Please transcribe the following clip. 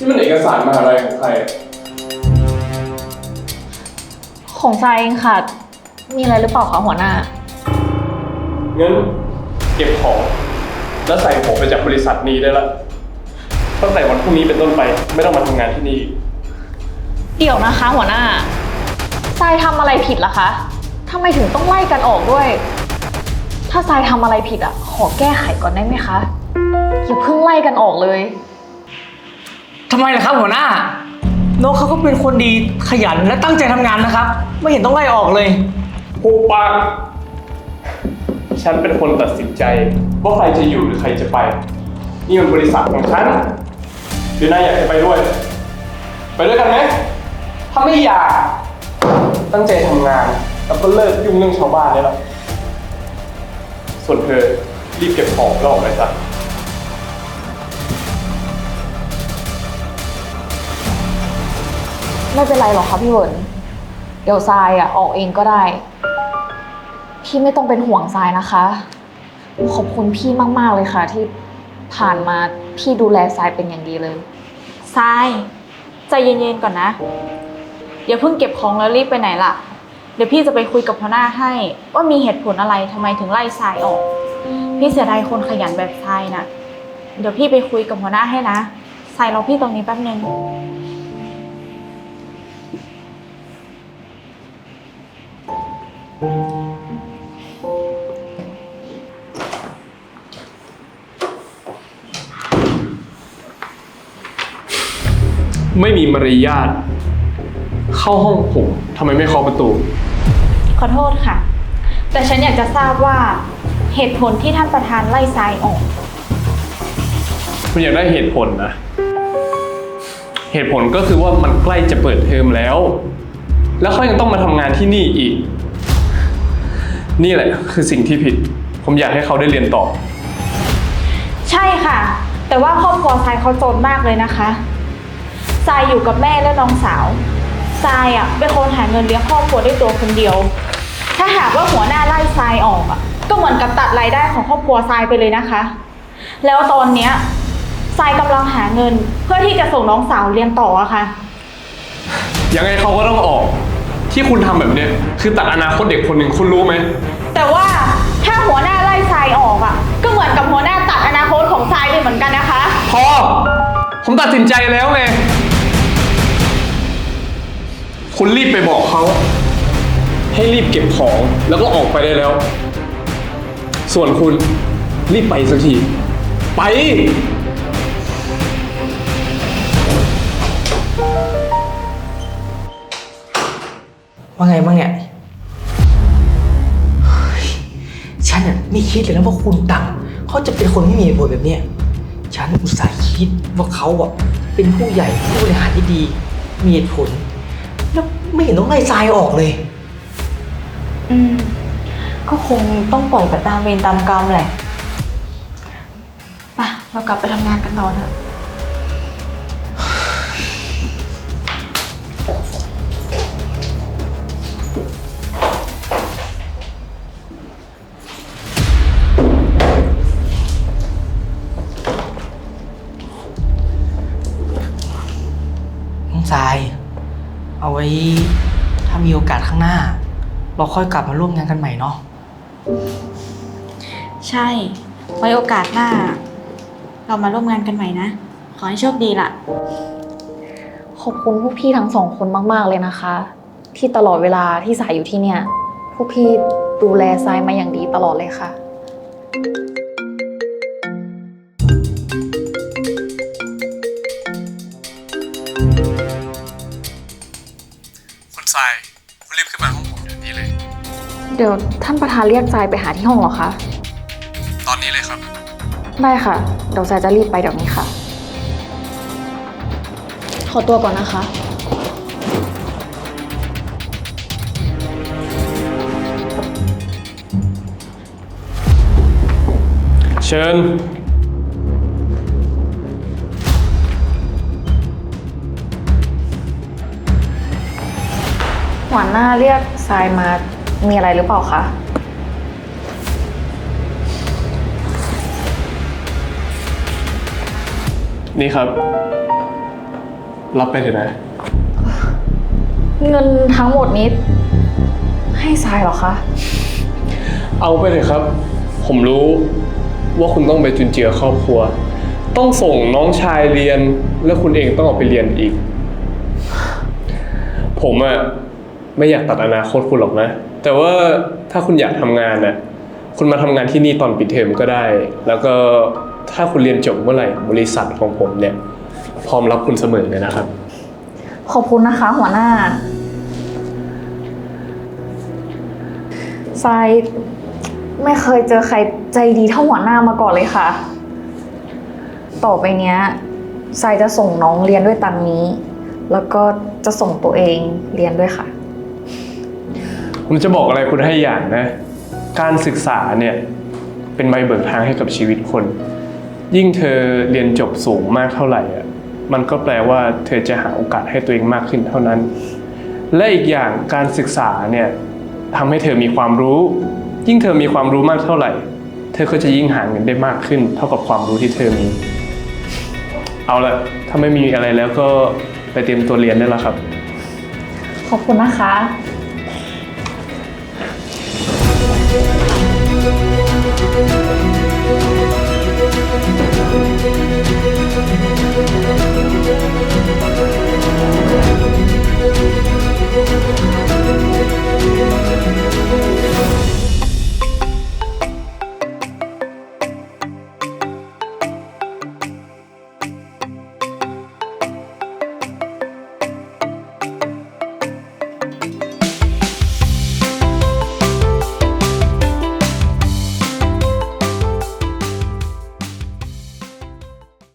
นี่มันเอกสารมหาลัยของใครอะของทรายเองค่ะ มีอะไรหรือเปล่าคะหัวหน้า งั้นเก็บของ แล้วใส่ของไปจากบริษัทนี้ได้ละตั้งแต่วันพรุ่งนี้เป็นต้นไป ไม่ต้องมาทำงานที่นี่อีกเดี๋ยวนะคะ หัวหน้าทรายทำอะไรผิดล่ะคะทำไมถึงต้องไล่กันออกด้วย ถ้าทรายทำอะไรผิดอะขอแก้ไขก่อนได้ไหมคะอย่าเพิ่งไล่กันออกเลย ทำไมล่ะครับหัวหน้าน้องเขาก็เป็นคนดีขยันและตั้งใจทำงานนะครับ ไม่เห็นต้องไล่ออกเลย ผูปากฉันเป็นคนตัดสินใจ ว่าใครจะอยู่หรือใครจะไป นี่มันบริษัทของฉันหรือนายอยากจะไปด้วย ไปด้วยกันไหมถ้าไม่อยาก ตั้งใจทำงาน แล้วก็เลิกยุ่งเรื่องชาวบ้านเนี่ยละส่วนเธอรีบเก็บของแล้วออกไปซะ ไม่เป็นไรหรอกค่ะพี่เวิร์นเดี๋ยวทรายอะออกเองก็ได้ พี่ไม่ต้องเป็นห่วงทรายนะคะ ขอบคุณพี่มากๆเลยค่ะ ที่ผ่านมาพี่ดูแลทรายเป็นอย่างดีเลย ทรายใจเย็นๆก่อนนะอย่าเพิ่งเก็บของแล้วรีบไปไหนล่ะ เดี๋ยวพี่จะไปคุยกับหัวหน้าให้ ว่ามีเหตุผลอะไรทำไมถึงไล่ทรายออก พี่เสียดายคนขยันแบบทรายนะเดี๋ยวพี่ไปคุยกับหัวหน้าให้นะทรายรอพี่ตรงนี้แป๊บนึง ไม่มีมารยาท เข้าห้องผมทำไมไม่เคาะประตู ขอโทษค่ะ แต่ฉันอยากจะทราบว่าเหตุผลที่ท่านประธานไล่ทรายออก คุณอยากได้เหตุผลนะ เหตุผลก็คือว่ามันใกล้จะเปิดเทอมแล้ว แล้วเขายังต้องมาทำงานที่นี่อีก นี่แหละคือสิ่งที่ผิด ผมอยากให้เขาได้เรียนต่อ ใช่ค่ะ แต่ว่าครอบครัวทรายเขาจนมากเลยนะคะทรายอยู่กับแม่และน้องสาวทรายอะเป็นคนหาเงินเลี้ยงครอบครัวด้วยตัวคนเดียว ถ้าหากว่าหัวหน้าไล่ทรายออกอะ ก็เหมือนกับตัดรายได้ของครอบครัวทรายไปเลยนะคะ แล้วตอนเนี้ยทรายกำลังหาเงินเพื่อที่จะส่งน้องสาวเรียนต่ออะค่ะ ยังไงเขาก็ต้องออก ที่คุณทำแบบเนี้ยคือตัดอนาคตเด็กคนหนึ่งคุณรู้ไหม แต่ว่าถ้าหัวหน้าไล่ทรายออกอะ ก็เหมือนกับหัวหน้าตัดอนาคตของทรายไปเหมือนกันนะคะ พอ ผมตัดสินใจแล้วไง คุณรีบไปบอกเขา ให้รีบเก็บของแล้วก็ออกไปได้แล้ว ส่วนคุณรีบไปสักที ไป ว่าไงบ้างเนี่ยเฮ้ยฉันน่ะไม่คิดเลยนะว่าคุณตังเขาจะเป็นคนไม่มีเหตุผลแบบเนี้ยฉันอุตส่าห์คิดว่าเขาอะเป็นผู้ใหญ่ผู้บริหารที่ดี มีเหตุผล แล้วไม่เห็นต้องไล่ทรายออกเลย อืม ก็คงต้องปล่อยไปตามเวรตามกรรมแหละ ไป เรากลับไปทำงานกันต่อเถอะ ว้ ถ้ามีโอกาสข้างหน้า เราค่อยกลับมาร่วมงานกันใหม่เนาะ ใช่ ไว้โอกาสหน้า เรามาร่วมงานกันใหม่นะ ขอให้โชคดีล่ะ ขอบคุณพวกพี่ทั้งสองคนมาก ๆ เลยนะคะ ที่ตลอดเวลาที่สายอยู่ที่เนี่ย พวกพี่ดูแลทรายมาอย่างดีตลอดเลยค่ะ เดี๋ยวท่านประธานเรียกทรายไปหาที่ห้องเหรอคะ ตอนนี้เลยครับ ได้ค่ะ เดี๋ยวทรายจะรีบไปเดี๋ยวนี้ค่ะ ขอตัวก่อนนะคะ เชิญ หัวหน้าเรียกทรายมา มีอะไรหรือเปล่าคะ นี่ครับ รับไปเถอะนะ เงินทั้งหมดนี้ ให้ทรายเหรอคะ เอาไปเถอะครับ ผมรู้ว่าคุณต้องไปจุนเจือครอบครัว ต้องส่งน้องชายเรียน แล้วคุณเองต้องออกไปเรียนอีก ผมอะไม่อยากตัดอนาคตคุณหรอกนะ แต่ว่าถ้าคุณอยากทำงานน่ะคุณมาทำงานที่นี่ตอนปิดเทอมก็ได้ แล้วก็ถ้าคุณเรียนจบเมื่อไหร่บริษัทของผมเนี่ย พร้อมรับคุณเสมอเลยนะครับ ขอบคุณนะคะ หัวหน้าทรายไม่เคยเจอใครใจดีเท่าหัวหน้ามาก่อนเลยค่ะ ต่อไปเนี้ยทรายจะส่งน้องเรียนด้วยตังค์นี้ แล้วก็จะส่งตัวเองเรียนด้วยค่ะ ผมจะบอกอะไรคุณให้อย่างนะ การศึกษาเนี่ย เป็นใบเบิกทางให้กับชีวิตคน ยิ่งเธอเรียนจบสูงมากเท่าไหร่อะมันก็แปลว่าเธอจะหาโอกาสให้ตัวเองมากขึ้นเท่านั้น และอีกอย่างการศึกษาเนี่ยทำให้เธอมีความรู้ ยิ่งเธอมีความรู้มากเท่าไหร่ เธอก็จะยิ่งหาเงินได้มากขึ้น เท่ากับความรู้ที่เธอมี เอาละถ้าไม่มีอะไรแล้วก็ไปเตรียมตัวเรียนได้แล้วครับ ขอบคุณนะคะ